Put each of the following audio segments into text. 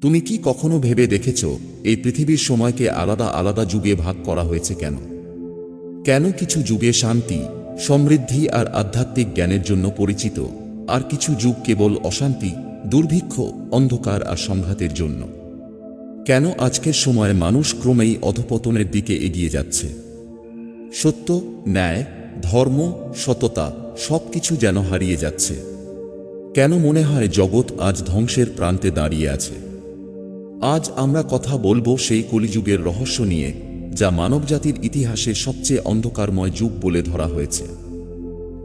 তুমি কি কখনো ভেবে দেখেছ, এই পৃথিবীর সময়কে আলাদা আলাদা যুগে ভাগ করা হয়েছে কেন? কেন কিছু যুগে শান্তি, সমৃদ্ধি আর আধ্যাত্মিক জ্ঞানের জন্য পরিচিত, আর কিছু যুগ কেবল অশান্তি, দুর্ভিক্ষ, অন্ধকার আর সংঘাতের জন্য? কেন আজকের সময়ে মানুষ ক্রমেই অধপতনের দিকে এগিয়ে যাচ্ছে? সত্য, ন্যায়, ধর্ম, সততা সবকিছু যেন হারিয়ে যাচ্ছে। কেন মনে হয় জগৎ আজ ধ্বংসের প্রান্তে দাঁড়িয়ে আছে? আজ আমরা কথা বলব সেই কলিযুগের রহস্য নিয়ে, যা মানবজাতির ইতিহাসে সবচেয়ে অন্ধকারময় যুগ বলে ধরা হয়েছে।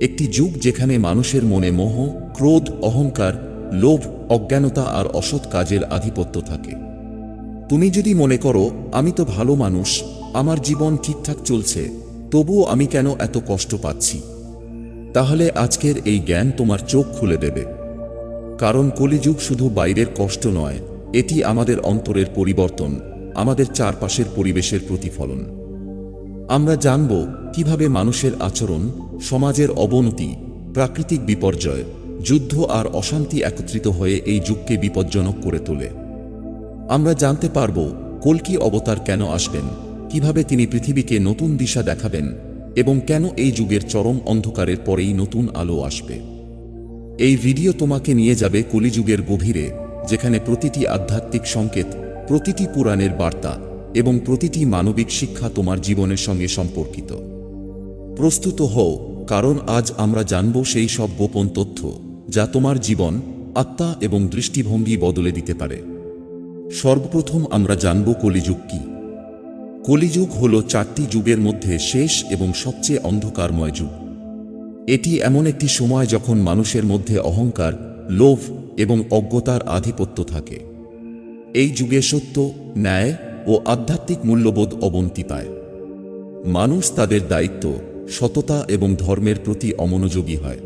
একটি যুগ যেখানে মানুষের মনে মোহ, ক্রোধ, অহংকার, লোভ, অজ্ঞানতা আর অসৎ কাজের আধিপত্য থাকে। তুমি যদি মনে করো, আমি তো ভালো মানুষ, আমার জীবন ঠিকঠাক চলছে, তবুও আমি কেন এত কষ্ট পাচ্ছি? তাহলে আজকের এই জ্ঞান তোমার চোখ খুলে দেবে। কারণ কলিযুগ শুধু বাইরের কষ্ট নয় এটি আমাদের অন্তরের পরিবর্তন, আমাদের চারপাশের পরিবেশের প্রতিফলন। আমরা জানব কীভাবে মানুষের আচরণ, সমাজের অবনতি, প্রাকৃতিক বিপর্যয়, যুদ্ধ আর অশান্তি একত্রিত হয়ে এই যুগকে বিপজ্জনক করে তোলে। আমরা জানতে পারব কল্কি অবতার কেন আসবেন, কীভাবে তিনি পৃথিবীকে নতুন দিশা দেখাবেন, এবং কেন এই যুগের চরম অন্ধকারের পরেই নতুন আলো আসবে। এই ভিডিও তোমাকে নিয়ে যাবে কলিযুগের গভীরে যেখানে প্রতিটি আধ্যাত্মিক সংকেত, প্রতিটি পুরাণের বার্তা এবং প্রতিটি মানবিক শিক্ষা তোমার জীবনের সঙ্গে সম্পর্কিত। প্রস্তুত হও, কারণ আজ আমরা জানব সেই সব গোপন তথ্য যা তোমার জীবন, আত্মা এবং দৃষ্টিভঙ্গি বদলে দিতে পারে। সর্বপ্রথম আমরা জানব কলিযুগ কি। কলিযুগ হল চারটি যুগের মধ্যে শেষ এবং সবচেয়ে অন্ধকারময় যুগ। এটি এমন একটি সময় যখন মানুষের মধ্যে অহংকার, লোভ এবং অজ্ঞতার আধিপত্য থাকে। এই যুগে সত্য, ন্যায় ও আধ্যাত্মিক মূল্যবোধ অবন্তি পায় মানুষ তাদের দায়িত্ব, সততা এবং ধর্মের প্রতি অমনোযোগী হয়।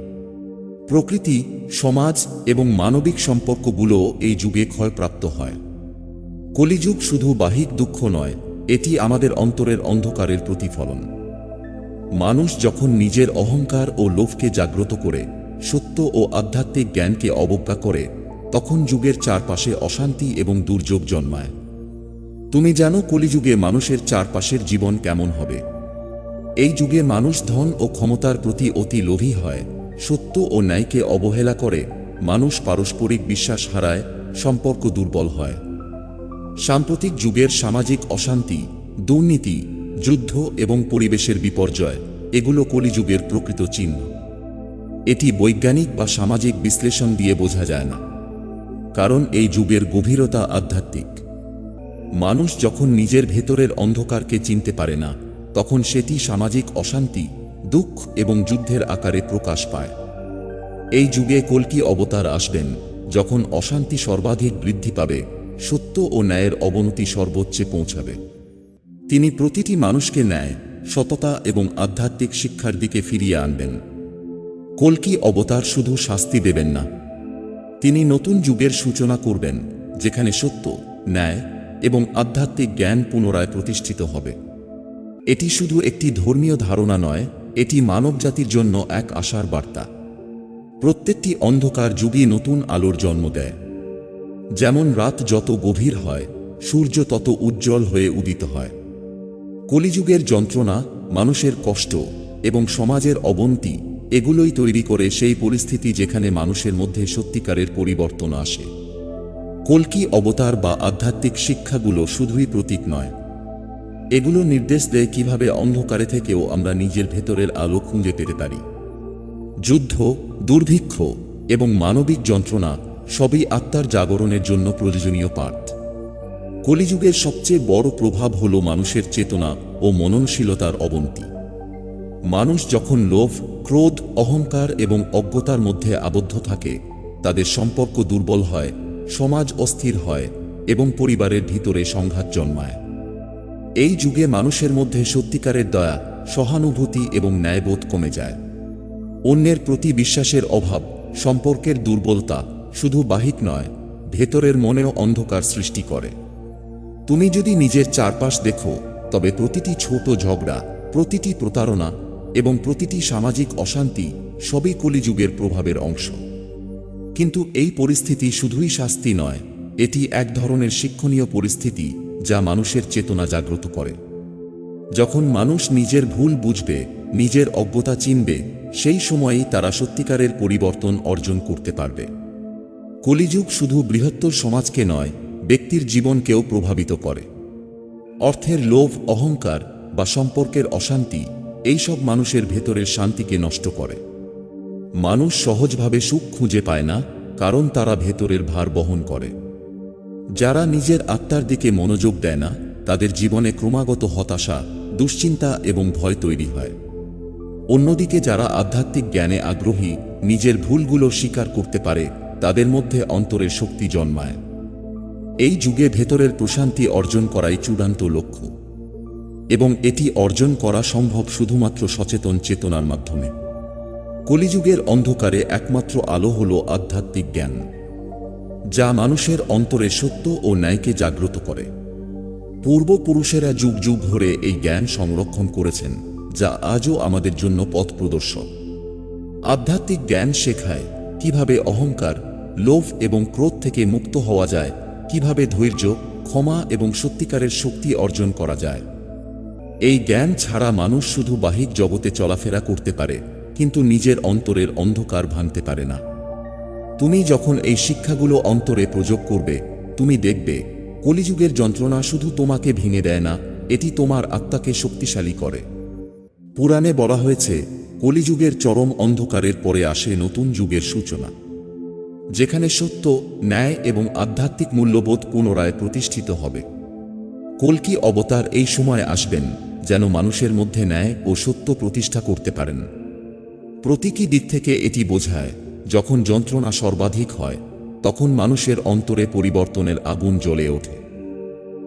প্রকৃতি, সমাজ এবং মানবিক সম্পর্কগুলো এই যুগে ক্ষয়প্রাপ্ত হয়। কলিযুগ শুধু বাহিক দুঃখ নয়, এটি আমাদের অন্তরের অন্ধকারের প্রতিফলন। মানুষ যখন নিজের অহংকার ও লোভকে জাগ্রত করে সত্য ও আধ্যাত্মিক জ্ঞানকে অবজ্ঞা করে, তখন যুগের চারপাশে অশান্তি এবং দুর্যোগ জন্মায়। তুমি জানো কলিযুগে মানুষের চারপাশের জীবন কেমন হবে। এই যুগে মানুষ ধন ও ক্ষমতার প্রতি অতি লোভী হয়, সত্য ও ন্যায়কে অবহেলা করে, মানুষ পারস্পরিক বিশ্বাস হারায়, সম্পর্ক দুর্বল হয়। সাম্প্রতিক যুগের সামাজিক অশান্তি, দুর্নীতি, যুদ্ধ এবং পরিবেশের বিপর্যয়, এগুলো কলিযুগের প্রকৃত চিহ্ন। এটি বৈজ্ঞানিক বা সামাজিক বিশ্লেষণ দিয়ে বোঝা যায় না। কারণ এই যুগের গভীরতা আধ্যাত্মিক। মানুষ যখন নিজের ভেতরের অন্ধকারকে চিনতে পারে না, তখন সেটি সামাজিক অশান্তি, দুঃখ এবং যুদ্ধের আকারে প্রকাশ পায়। এই যুগে কল্কি অবতার আসবেন যখন অশান্তি সর্বাধিক বৃদ্ধি পাবে, সত্য ও ন্যায়ের অবনতি সর্বোচ্চে পৌঁছাবে। তিনি প্রতিটি মানুষকে ন্যায়, সততা এবং আধ্যাত্মিক শিক্ষার দিকে ফিরিয়ে আনবেন। কল্কি অবতার শুধু শাস্তি দেবেন না। তিনি নতুন যুগের সূচনা করবেন, যেখানে সত্য, ন্যায় এবং আধ্যাত্মিক জ্ঞান পুনরায় প্রতিষ্ঠিত হবে। এটি শুধু একটি ধর্মীয় ধারণা নয়, এটি মানবজাতির জন্য এক আশার বার্তা। প্রত্যেকটি অন্ধকার যুগই নতুন আলোর জন্ম দেয়। যেমন রাত যত গভীর হয়, সূর্য তত উজ্জ্বল হয়ে উদিত হয়। কলিযুগের যন্ত্রণা মানুষের কষ্ট এবং সমাজের অবনতি এগুলোই তৈরি করে সেই পরিস্থিতি যেখানে মানুষের মধ্যে সত্যিকারের পরিবর্তন আসে। কল্কি অবতার বা আধ্যাত্মিক শিক্ষাগুলো শুধুই প্রতীক নয়। এগুলো নির্দেশ দেয় কীভাবে অন্ধকারে থেকেও আমরা নিজের ভেতরের আলো খুঁজে পেতে পারি। যুদ্ধ, দুর্ভিক্ষ এবং মানবিক যন্ত্রণা সবই আত্মার জাগরণের জন্য প্রয়োজনীয় পাঠ। কলিযুগের সবচেয়ে বড় প্রভাব হল মানুষের চেতনা ও মননশীলতার অবনতি। মানুষ যখন লোভ ক্রোধ, অহংকার এবং অজ্ঞতার মধ্যে আবদ্ধ থাকে, তাদের সম্পর্ক দুর্বল হয়, সমাজ অস্থির হয় এবং পরিবারের ভিতরে সংঘাত জন্মায়। এই যুগে মানুষের মধ্যে সত্যিকারের দয়া, সহানুভূতি এবং ন্যায়বোধ কমে যায়। অন্যের প্রতি বিশ্বাসের অভাব, সম্পর্কের দুর্বলতা শুধু বাহিক নয়, ভেতরের মনেও অন্ধকার সৃষ্টি করে। তুমি যদি নিজের চারপাশ দেখো, তবে প্রতিটি ছোট ঝগড়া, প্রতিটি প্রতারণা এবং প্রতিটি সামাজিক অশান্তি সবই কলিযুগের প্রভাবের অংশ। কিন্তু এই পরিস্থিতি শুধুই শাস্তি নয়, এটি এক ধরনের শিক্ষণীয় পরিস্থিতি যা মানুষের চেতনা জাগ্রত করে। যখন মানুষ নিজের ভুল বুঝবে, নিজের অজ্ঞতা চিনবে, সেই সময়েই তারা সত্যিকারের পরিবর্তন অর্জন করতে পারবে। কলিযুগ শুধু বৃহত্তর সমাজকে নয়, ব্যক্তির জীবনকেও প্রভাবিত করে। অর্থের লোভ, অহংকার বা সম্পর্কের অশান্তি এইসব মানুষের ভেতরের শান্তিকে নষ্ট করে। মানুষ সহজভাবে সুখ খুঁজে পায় না, কারণ তারা ভেতরের ভার বহন করে। যারা নিজের আত্মার দিকে মনোযোগ দেয় না, তাদের জীবনে ক্রমাগত হতাশা, দুশ্চিন্তা এবং ভয় তৈরি হয়। অন্যদিকে যারা আধ্যাত্মিক জ্ঞানে আগ্রহী, নিজের ভুলগুলো স্বীকার করতে পারে, তাদের মধ্যে অন্তরের শক্তি জন্মায়। এই যুগে ভেতরের প্রশান্তি অর্জন করাই চূড়ান্ত লক্ষ্য। এবং এটি অর্জন করা সম্ভব শুধুমাত্র সচেতন চেতনার মাধ্যমে। কলিযুগের অন্ধকারে একমাত্র আলো হল আধ্যাত্মিক জ্ঞান, যা মানুষের অন্তরে সত্য ও ন্যায়কে জাগ্রত করে। পূর্বপুরুষেরা যুগ যুগ ধরে এই জ্ঞান সংরক্ষণ করেছেন, যা আজও আমাদের জন্য পথ প্রদর্শক। আধ্যাত্মিক জ্ঞান শেখায় কীভাবে অহংকার, লোভ এবং ক্রোধ থেকে মুক্ত হওয়া যায়, কীভাবে ধৈর্য, ক্ষমা এবং সত্যিকারের শক্তি অর্জন করা যায়। এই জ্ঞান ছাড়া মানুষ শুধু বাহিক জগতে চলাফেরা করতে পারে, কিন্তু নিজের অন্তরের অন্ধকার ভাঙতে পারে না। তুমি যখন এই শিক্ষাগুলো অন্তরে প্রযোগ করবে, তুমি দেখবে, কলিযুগের যন্ত্রণা শুধু তোমাকে ভেঙে দেয় না, এটি তোমার আত্মাকে শক্তিশালী করে। পুরাণে বলা হয়েছে, কলিযুগের চরম অন্ধকারের পরে আসে নতুন যুগের সূচনা। যেখানে সত্য, ন্যায় এবং আধ্যাত্মিক মূল্যবোধ পুনরায় প্রতিষ্ঠিত হবে। কল্কি অবতার এই সময় আসবেন যেন মানুষের মধ্যে ন্যায় ও সত্য প্রতিষ্ঠা করতে পারেন। প্রতীকী দিক থেকে এটি বোঝায়, যখন যন্ত্রণা সর্বাধিক হয়, তখন মানুষের অন্তরে পরিবর্তনের আগুন জ্বলে ওঠে।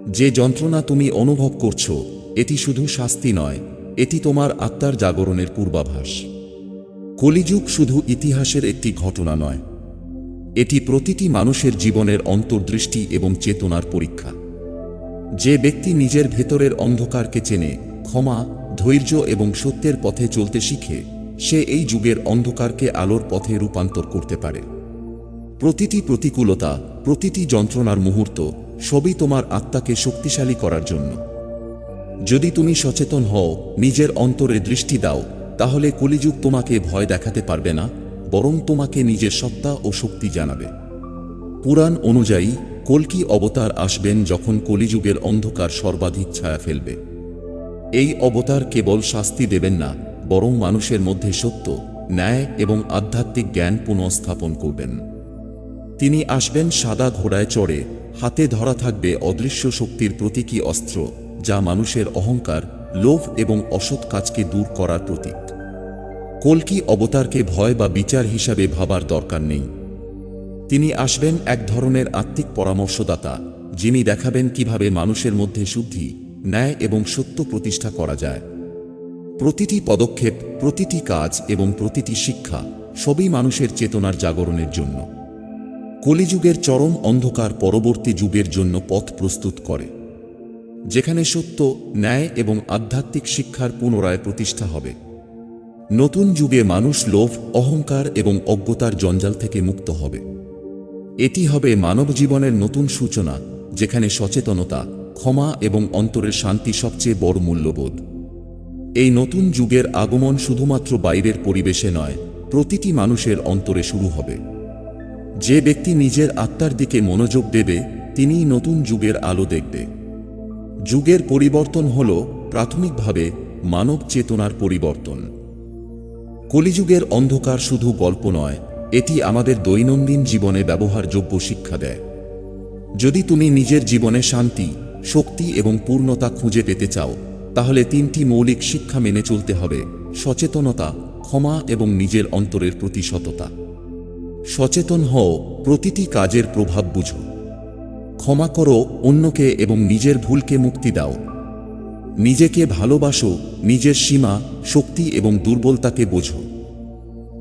যে যন্ত্রণা তুমি অনুভব করছ, এটি শুধু শাস্তি নয়, এটি তোমার আত্মার জাগরণের পূর্বাভাস। কলিযুগ শুধু ইতিহাসের একটি ঘটনা নয়, এটি প্রতিটি মানুষের জীবনের অন্তর্দৃষ্টি এবং চেতনার পরীক্ষা। যে ব্যক্তি নিজের ভেতরের অন্ধকারকে চেনে ক্ষমা, ধৈর্য এবং সত্যের পথে চলতে শিখে, সে এই যুগের অন্ধকারকে আলোর পথে রূপান্তর করতে পারে। প্রতিটি প্রতিকূলতা, প্রতিটি যন্ত্রণার মুহূর্ত, সবই তোমার আত্মাকে শক্তিশালী করার জন্য। যদি তুমি সচেতন হও, নিজের অন্তরে দৃষ্টি দাও, তাহলে কলিযুগ তোমাকে ভয় দেখাতে পারবে না, বরং তোমাকে নিজের সত্তা ও শক্তি জানাবে। পুরাণ অনুযায়ী, কল্কি অবতার আসবেন যখন কলিযুগের অন্ধকার সর্বাধিক ছায়া ফেলবে। এই অবতার কেবল শাস্তি দেবেন না, বরং মানুষের মধ্যে সত্য, ন্যায় এবং আধ্যাত্মিক জ্ঞান পুনঃস্থাপন করবেন। তিনি আসবেন সাদা ঘোড়ায় চড়ে, হাতে ধরা থাকবে অদৃশ্য শক্তির প্রতীকী অস্ত্র, যা মানুষের অহংকার, লোভ এবং অসৎ কাজকে দূর করার প্রতীক। কল্কি অবতারকে ভয় বা বিচার হিসাবে ভাবার দরকার নেই। তিনি আসবেন এক ধরনের আত্মিক পরামর্শদাতা, যিনি দেখাবেন কীভাবে মানুষের মধ্যে শুদ্ধি ন্যায় এবং সত্য প্রতিষ্ঠা করা যায়। প্রতিটি পদক্ষেপ, প্রতিটি কাজ এবং প্রতিটি শিক্ষা সবই মানুষের চেতনার জাগরণের জন্য। কলিযুগের চরম অন্ধকার পরবর্তী যুগের জন্য পথ প্রস্তুত করে, যেখানে সত্য, ন্যায় এবং আধ্যাত্মিক শিক্ষার পুনরায় প্রতিষ্ঠা হবে। নতুন যুগে মানুষ লোভ, অহংকার এবং অজ্ঞতার জঞ্জাল থেকে মুক্ত হবে। এটি হবে মানব জীবনের নতুন সূচনা, যেখানে সচেতনতা ক্ষমা এবং অন্তরের শান্তি সবচেয়ে বড় মূল্যবোধ। এই নতুন যুগের আগমন শুধুমাত্র বাইরের পরিবেশে নয়, প্রতিটি মানুষের অন্তরে শুরু হবে। যে ব্যক্তি নিজের আত্মার দিকে মনোযোগ দেবে, তিনিই নতুন যুগের আলো দেখবে। যুগের পরিবর্তন হল প্রাথমিকভাবে মানব চেতনার পরিবর্তন। কলিযুগের অন্ধকার শুধু গল্প নয়, এটি আমাদের দৈনন্দিন জীবনে ব্যবহারযোগ্য শিক্ষা দেয়। যদি তুমি নিজের জীবনে শান্তি শক্তি এবং পূর্ণতা খুঁজে পেতে চাও, তাহলে তিনটি মৌলিক শিক্ষা মেনে চলতে হবে, সচেতনতা, ক্ষমা এবং নিজের অন্তরের প্রতি সততা। সচেতন হও, প্রতিটি কাজের প্রভাব বুঝো। ক্ষমা করো অন্যকে এবং নিজের ভুলকে মুক্তি দাও। নিজেকে ভালোবাসো, নিজের সীমা, শক্তি এবং দুর্বলতাকে বোঝো।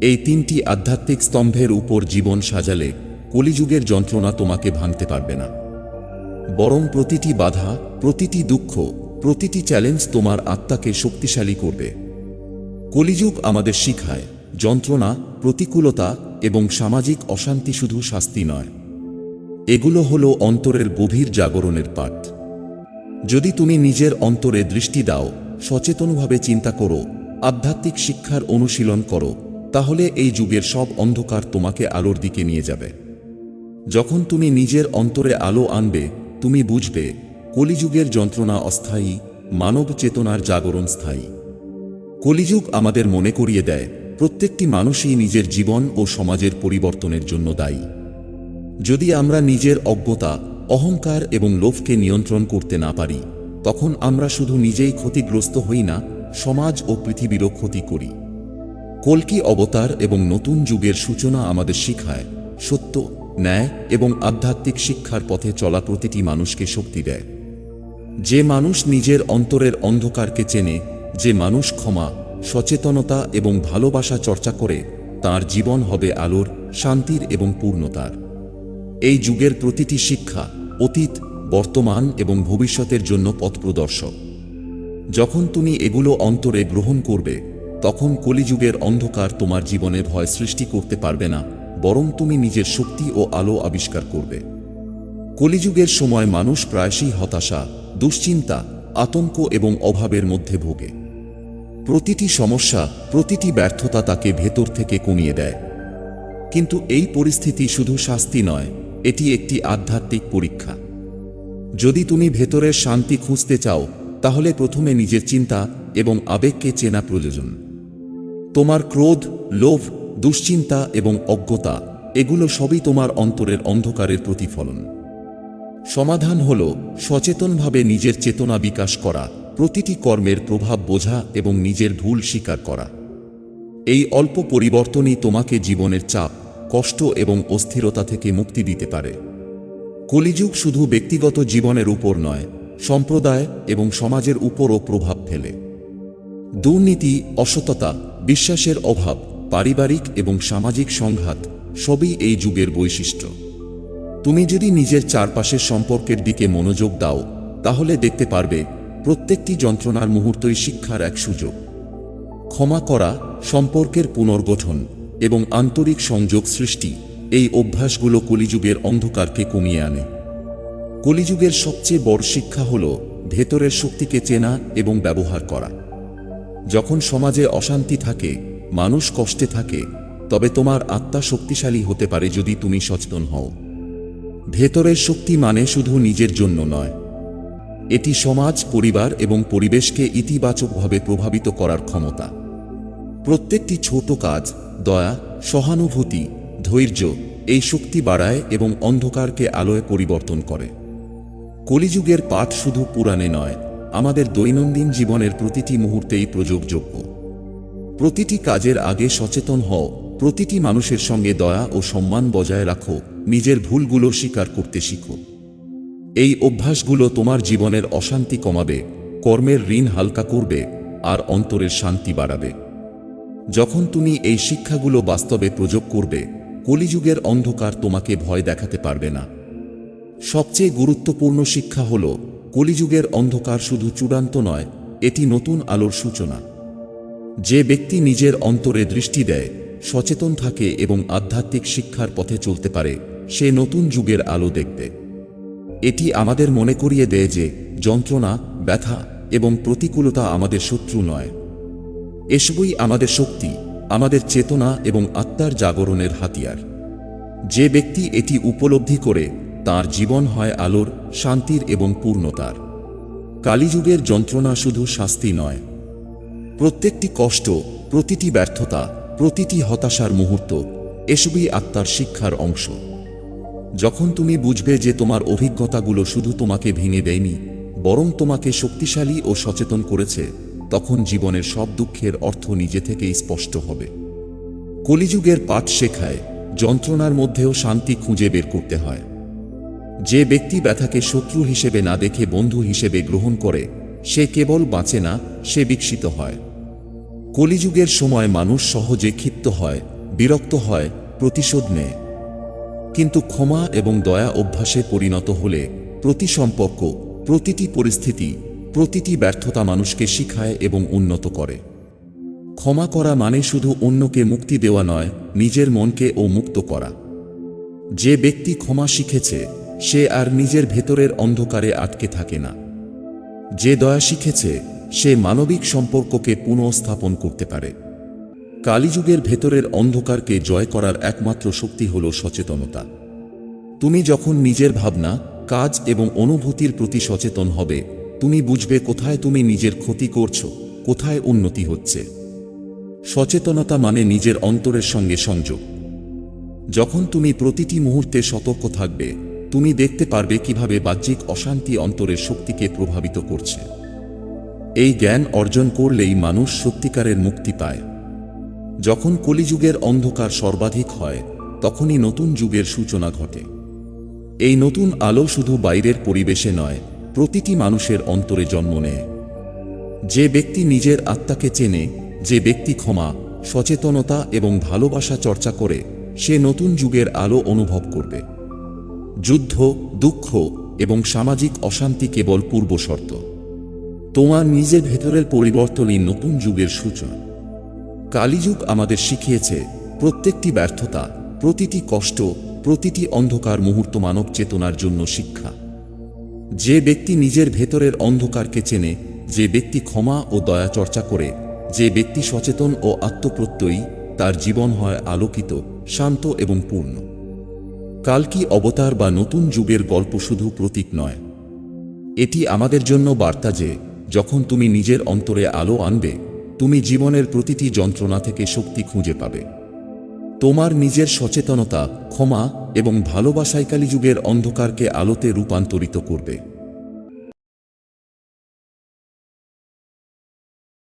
এই তিনটি আধ্যাত্মিক স্তম্ভের উপর জীবন সাজালে কলিযুগের যন্ত্রণা তোমাকে ভাঙতে পারবে না। বরং প্রতিটি বাধা, প্রতিটি দুঃখ, প্রতিটি চ্যালেঞ্জ তোমার আত্মাকে শক্তিশালী করবে। কলিযুগ আমাদের শিখায়, যন্ত্রণা, প্রতিকূলতা এবং সামাজিক অশান্তি শুধু শাস্তি নয়। এগুলো হলো অন্তরের গভীর জাগরণের পাঠ। যদি তুমি নিজের অন্তরে দৃষ্টি দাও, সচেতনভাবে চিন্তা করো, আধ্যাত্মিক শিক্ষার অনুশীলন করো, তাহলে এই যুগের সব অন্ধকার তোমাকে আলোর দিকে নিয়ে যাবে। যখন তুমি নিজের অন্তরে আলো আনবে তুমি বুঝবে, কলিযুগের যন্ত্রণা অস্থায়ী, মানব চেতনার জাগরণ স্থায়ী। কলিযুগ আমাদের মনে করিয়ে দেয়, প্রত্যেকটি মানুষই নিজের জীবন ও সমাজের পরিবর্তনের জন্য দায়ী। যদি আমরা নিজের অজ্ঞতা, অহংকার এবং লোভকে নিয়ন্ত্রণ করতে না পারি, তখন আমরা শুধু নিজেই ক্ষতিগ্রস্ত হই না, সমাজ ও পৃথিবীরও ক্ষতি করি। কলকি অবতার এবং নতুন যুগের সূচনা আমাদের শিখায়, সত্য ন্যায় এবং আধ্যাত্মিক শিক্ষার পথে চলা প্রতিটি মানুষকে শক্তি দেয়। যে মানুষ নিজের অন্তরের অন্ধকারকে চেনে, যে মানুষ ক্ষমা, সচেতনতা এবং ভালোবাসা চর্চা করে, তার জীবন হবে আলোর, শান্তির এবং পূর্ণতার। এই যুগের প্রতিটি শিক্ষা অতীত, বর্তমান এবং ভবিষ্যতের জন্য পথপ্রদর্শক। যখন তুমি এগুলো অন্তরে গ্রহণ করবে, তখন কলিযুগের অন্ধকার তোমার জীবনে ভয় সৃষ্টি করতে পারবে না। বরং তুমি নিজের শক্তি ও আলো আবিষ্কার করবে। কলিযুগের সময় মানুষ প্রায়শই হতাশা, দুশ্চিন্তা, আতঙ্ক এবং অভাবের মধ্যে ভোগে। প্রতিটি সমস্যা, প্রতিটি ব্যর্থতা তাকে ভেতর থেকে কমিয়ে দেয়। কিন্তু এই পরিস্থিতি শুধু শাস্তি নয়, এটি একটি আধ্যাত্মিক পরীক্ষা। যদি তুমি ভেতরের শান্তি খুঁজতে চাও, তাহলে প্রথমে নিজের চিন্তা এবং আবেগকে চেনা প্রয়োজন। তোমার ক্রোধ, লোভ দুশ্চিন্তা এবং অজ্ঞতা, এগুলো সবই তোমার অন্তরের অন্ধকারের প্রতিফলন। সমাধান হল সচেতনভাবে নিজের চেতনা বিকাশ করা, প্রতিটি কর্মের প্রভাব বোঝা এবং নিজের ভুল স্বীকার করা। এই অল্প পরিবর্তনই তোমাকে জীবনের চাপ, কষ্ট এবং অস্থিরতা থেকে মুক্তি দিতে পারে। কলিযুগ শুধু ব্যক্তিগত জীবনের উপর নয়, সম্প্রদায় এবং সমাজের উপরও প্রভাব ফেলে। দুর্নীতি, অসততা, বিশ্বাসের অভাব পারিবারিক এবং সামাজিক সংঘাত সবই এই যুগের বৈশিষ্ট্য। তুমি যদি নিজের চারপাশের সম্পর্কের দিকে মনোযোগ দাও, তাহলে দেখতে পারবে প্রত্যেকটি যন্ত্রণার মুহূর্তই শিক্ষার এক সুযোগ। ক্ষমা করা, সম্পর্কের পুনর্গঠন এবং আন্তরিক সংযোগ সৃষ্টি এই অভ্যাসগুলো কলিযুগের অন্ধকারকে কমিয়ে আনে। কলিযুগের সবচেয়ে বড় শিক্ষা হল ভেতরের শক্তিকে চেনা এবং ব্যবহার করা। যখন সমাজে অশান্তি থাকে মানুষ কষ্টে থাকে, তবে তোমার আত্মা শক্তিশালী হতে পারে যদি তুমি সচেতন হও। ভেতরের শক্তি মানে শুধু নিজের জন্য নয়। এটি সমাজ, পরিবার এবং পরিবেশকে ইতিবাচকভাবে প্রভাবিত করার ক্ষমতা। প্রত্যেকটি ছোট কাজ, দয়া, সহানুভূতি, ধৈর্য, এই শক্তি বাড়ায় এবং অন্ধকারকে আলোয় পরিবর্তন করে। কলিযুগের পাঠ শুধু পুরাণে নয়, আমাদের দৈনন্দিন জীবনের প্রতিটি মুহূর্তেই প্রযোগযোগ্য। প্রতিটি কাজের আগে সচেতন হও, প্রতিটি মানুষের সঙ্গে দয়া ও সম্মান বজায় রাখো, নিজের ভুলগুলো স্বীকার করতে শিখো। এই অভ্যাসগুলো তোমার জীবনের অশান্তি কমাবে, কর্মের ঋণ হালকা করবে, আর অন্তরের শান্তি বাড়াবে। যখন তুমি এই শিক্ষাগুলো বাস্তবে প্রয়োগ করবে, কলিযুগের অন্ধকার তোমাকে ভয় দেখাতে পারবে না। সবচেয়ে গুরুত্বপূর্ণ শিক্ষা হল, কলিযুগের অন্ধকার শুধু চূড়ান্ত নয়, এটি নতুন আলোর সূচনা। যে ব্যক্তি নিজের অন্তরে দৃষ্টি দেয়, সচেতন থাকে এবং আধ্যাত্মিক শিক্ষার পথে চলতে পারে, সে নতুন যুগের আলো দেখবে। এটি আমাদের মনে করিয়ে দেয় যে, যন্ত্রণা, ব্যথা এবং প্রতিকূলতা আমাদের শত্রু নয়। এসবই আমাদের শক্তি, আমাদের চেতনা এবং আত্মার জাগরণের হাতিয়ার। যে ব্যক্তি এটি উপলব্ধি করে, তার জীবন হয় আলোর, শান্তির এবং পূর্ণতার। কালীযুগের যন্ত্রণা শুধু শাস্তি নয় প্রত্যেকটি কষ্ট, প্রতিটি ব্যর্থতা, প্রতিটি হতাশার মুহূর্ত এসবই আত্মার শিক্ষার অংশ। যখন তুমি বুঝবে যে তোমার অভিজ্ঞতাগুলো শুধু তোমাকে ভেঙে দেয়নি, বরং তোমাকে শক্তিশালী ও সচেতন করেছে, তখন জীবনের সব দুঃখের অর্থ নিজে থেকেই স্পষ্ট হবে। কলিযুগের পাঠ শেখায়, যন্ত্রণার মধ্যেও শান্তি খুঁজে বের করতে হয়। যে ব্যক্তি ব্যথাকে শত্রু হিসেবে না দেখে বন্ধু হিসেবে গ্রহণ করে, সে কেবল বাঁচে না, সে বিকশিত হয়। কলিযুগের সময় মানুষ সহজে ক্ষিপ্ত হয়, বিরক্ত হয়, প্রতিশোধ নেয়। কিন্তু ক্ষমা এবং দয়া অভ্যাসে পরিণত হলে প্রতি সম্পর্ক প্রতিটি পরিস্থিতি, প্রতিটি ব্যর্থতা মানুষকে শিখায় এবং উন্নত করে। ক্ষমা করা মানে শুধু অন্যকে মুক্তি দেওয়া নয়, নিজের মনকে ও মুক্ত করা। যে ব্যক্তি ক্ষমা শিখেছে, সে আর নিজের ভেতরের অন্ধকারে আটকে থাকে না। যে দয়া শিখেছে সে মানবিক সম্পর্ককে পুনঃস্থাপন করতে পারে। কালীযুগের ভেতরের অন্ধকারকে জয় করার একমাত্র শক্তি হল সচেতনতা। তুমি যখন নিজের ভাবনা, কাজ এবং অনুভূতির প্রতি সচেতন হবে, তুমি বুঝবে কোথায় তুমি নিজের ক্ষতি করছ, কোথায় উন্নতি হচ্ছে। সচেতনতা মানে নিজের অন্তরের সঙ্গে সংযোগ। যখন তুমি প্রতিটি মুহূর্তে সতর্ক থাকবে, তুমি দেখতে পারবে কীভাবে বাহ্যিক অশান্তি অন্তরের শক্তিকে প্রভাবিত করছে। এই জ্ঞান অর্জন করলেই মানুষ সত্যিকারের মুক্তি পায়। যখন কলিযুগের অন্ধকার সর্বাধিক হয়, তখনই নতুন যুগের সূচনা ঘটে। এই নতুন আলো শুধু বাইরের পরিবেশে নয়, প্রতিটি মানুষের অন্তরে জন্ম নেয়। যে ব্যক্তি নিজের আত্মাকে চেনে, যে ব্যক্তি ক্ষমা, সচেতনতা এবং ভালোবাসা চর্চা করে, সে নতুন যুগের আলো অনুভব করবে। যুদ্ধ, দুঃখ এবং সামাজিক অশান্তি কেবল পূর্বশর্ত। তোমার নিজের ভেতরের পরিবর্তনই নতুন যুগের সূচনা। কালীযুগ আমাদের শিখিয়েছে প্রত্যেকটি ব্যর্থতা, প্রতিটি কষ্ট, প্রতিটি অন্ধকার মুহূর্ত মানব চেতনার জন্য শিক্ষা। যে ব্যক্তি নিজের ভেতরের অন্ধকারকে চেনে, যে ব্যক্তি ক্ষমা ও দয়া চর্চা করে, যে ব্যক্তি সচেতন ও আত্মপ্রত্যয়ী, তার জীবন হয় আলোকিত, শান্ত এবং পূর্ণ। কালকি অবতার বা নতুন যুগের গল্প শুধু প্রতীক নয়। এটি আমাদের জন্য বার্তা যে যখন তুমি নিজের অন্তরে আলো আনবে, তুমি জীবনের প্রতিটি যন্ত্রণা থেকে শক্তি খুঁজে পাবে। তোমার নিজের সচেতনতা, ক্ষমা এবং ভালোবাসায় কালী যুগের অন্ধকারকে আলোতে রূপান্তরিত করবে।